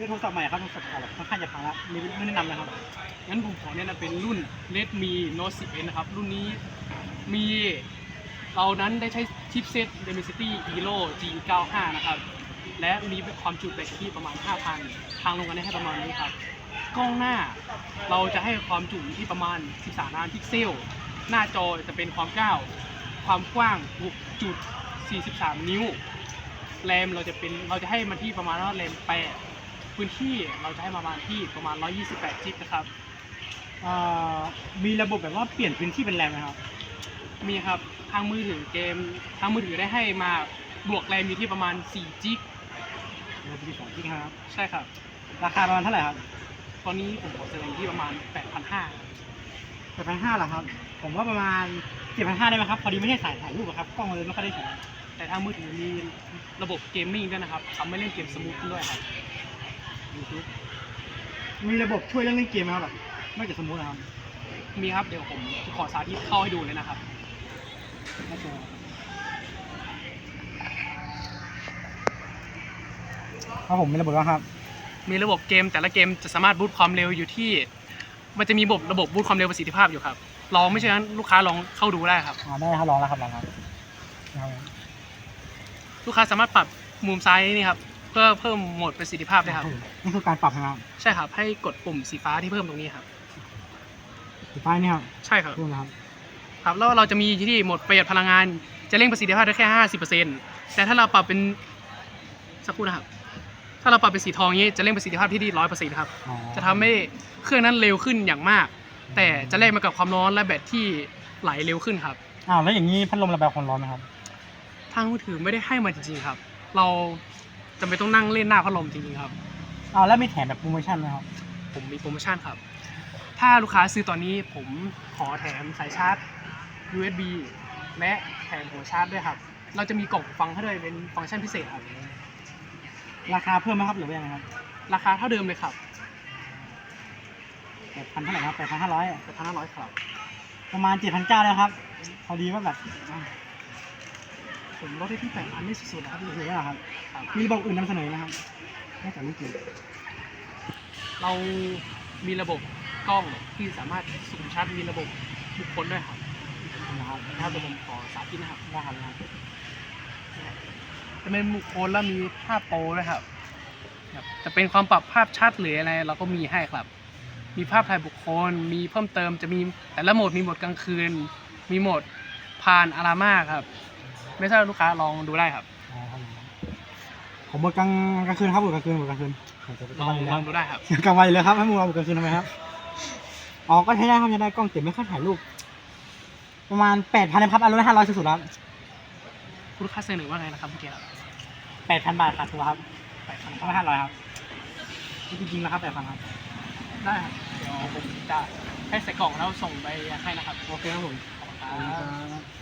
คือโทรศัพท์ใหม่ครับโทรศัพท์เก่าค่อนข้างจะพังล้วมีไม่แนะนำนะครับงั้นผมขอแนะนำเป็นรุ่น Redmi Note 10 นะครับ รุ่นนี้มีเรานั้นได้ใช้ชิปเซ็ต Dimensity Hero G95 นะครับ และมีความจุแบตที่ประมาณ 5,000 ทางโรงงานได้ให้ประมาณนี้ครับ กล้องหน้าเราจะให้ความจุอยู่ที่ประมาณ 13 ล้านพิกเซล หน้าจอจะเป็นความก้าวความกว้าง 6.43 นิ้ว แรมเราจะเป็นเราจะให้มาที่ประมาณว่าแรม8 พื้นที่เราจะให้ประมาณที่ประมาณ 128 จิกนะครับเอ่อมีระบบแบบว่าเปลี่ยนพื้นที่เป็นแรมไหมครับ มีครับทางมือถือเกมทางมือถือได้ให้มาบวกแรมอยู่ที่ประมาณ 4 จิกระบบที่สองที่ครับ ใช่ครับ ราคาประมาณเท่าไหร่ครับ ตอนนี้ผมขอเสนออยู่ที่ประมาณ 8,500แปดพันห้าเหรอครับ ผมว่าประมาณเจ็ดพันห้าได้ไหมครับ พอดีไม่ใช่สายถ่ายรูปอะครับ กล้องเลยไม่ค่อยได้ถ่ายแต่ทางมือถือมีระบบเกมมิ่งด้วยนะครับทำให้เล่นเกมสมูทขึ้นด้วยครับ YouTube มีระบบช่วยเรื่องเล่นเกมไหมครับแบบนอกจากสมมุตินะครับมีครับเดี๋ยวผมจะขอสาธิตเข้าให้ดูเลยนะครับน่าจะครับผมมีระบบแล้วครับ มีระบบเกมแต่ละเกมจะสามารถบูตความเร็วอยู่ที่ มันจะมีระบบระบบบูตความเร็วประสิทธิภาพอยู่ครับลองไม่เช่นนั้นลูกค้าลองเข้าดูได้ครับ อ่าได้ครับลองแล้วครับลองครับครับลูกค้าสามารถปรับมุมซ้ายนี่ครับเพื่อเพิ่มโหมดประสิทธิภาพได้ครับ นี่คือการปรับนะครับใช่ครับให้กดปุ่มสีฟ้าที่เพิ่มตรงนี้ครับ สีฟ้านี่ครับใช่ครับ เพิ่มนะครับ ครับแล้วเราจะมีที่โหมดประหยัดพลังงาน จะเร่งประสิทธิภาพได้แค่50%แต่ถ้าเราปรับเป็นสักครู่นะครับ ถ้าเราปรับเป็นสีทองนี้จะเร่งประสิทธิภาพที่ดีร้อยเปอร์เซ็นต์ครับ อ๋อจะทำให้เครื่องนั้นเร็วขึ้นอย่างมาก แต่จะแลกมากับความร้อนและแบตที่ไหลเร็วขึ้นครับ อ้าวแล้วอย่างนี้พัดลมระบายความร้อนไหมครับ ทางมือถือไม่ได้ให้มาจริงๆครับ เรา จำเป็นต้องนั่งเล่นหน้าพัดลมจริงๆครับอ้าวแล้วมีแถมแบบโปรโมชั่นไหมครับ ผมมีโปรโมชั่นครับ ถ้าลูกค้าซื้อตอนนี้ผมขอแถมสายชาร์จ USB และแถมหัวชาร์จด้วยครับ เราจะมีกล่องฟังให้ด้วยเป็นฟังก์ชันพิเศษครับ ราคาเพิ่มไหมครับหรือว่ายังไงครับราคาเท่าเดิมเลยครับแปดพันเท่าไหร่ครับแปดพันห้าร้อยแต่พันห้าร้อยครับ ประมาณเจ็ดพันเก้าแล้วครับ พอดีว่าแบบอ่า ผมลดได้ที่แปดพันนี่สุดๆนะครับถือว่าครับครับมีระบบอื่นนำเสนอไหมครับนอกจากนี้กี่เรามีระบบกล้องที่สามารถสุ่มชาร์จมีระบบบุคคลด้วยครับนะครับถ้าผมขอสาธิตนะครับได้ครับนะครับจะเป็นบุคคลแล้วมีภาพโปรด้วยครับครับจะเป็นความปรับภาพชัดหรืออะไรเราก็มีให้ครับ มีภาพถ่ายบุคคล มีเพิ่มเติมจะมีแต่ละโหมดมีโหมดกลางคืน มีโหมดผ่านอารามาครับ ไม่ทราบลูกค้าลองดูได้ครับอ๋อครับผมบทกลางกลางคืนครับบทกลางคืนบทกลางคืนผมจะลองลองดูได้ครับกลางวันอยู่เลยครับให้มึงเอาบทกลางคืนทำไมครับอ๋อก็ใช้ได้ครับใช้ได้กล้องแต่ไม่ค่อยถ่ายรูปประมาณแปดพันนะครับอันละห้าร้อยสุดๆครับคุณลูกค้าเสนอว่าไงนะครับเมื่อกี้ครับแปดพันบาทขาดตัวครับแปดพันอันละห้าร้อยครับจริงๆแล้วครับแปดพันครับได้ครับเดี๋ยวผมจะให้ใส่กล่องแล้วส่งไปให้นะครับโอเคครับผมขอบคุณครับครับ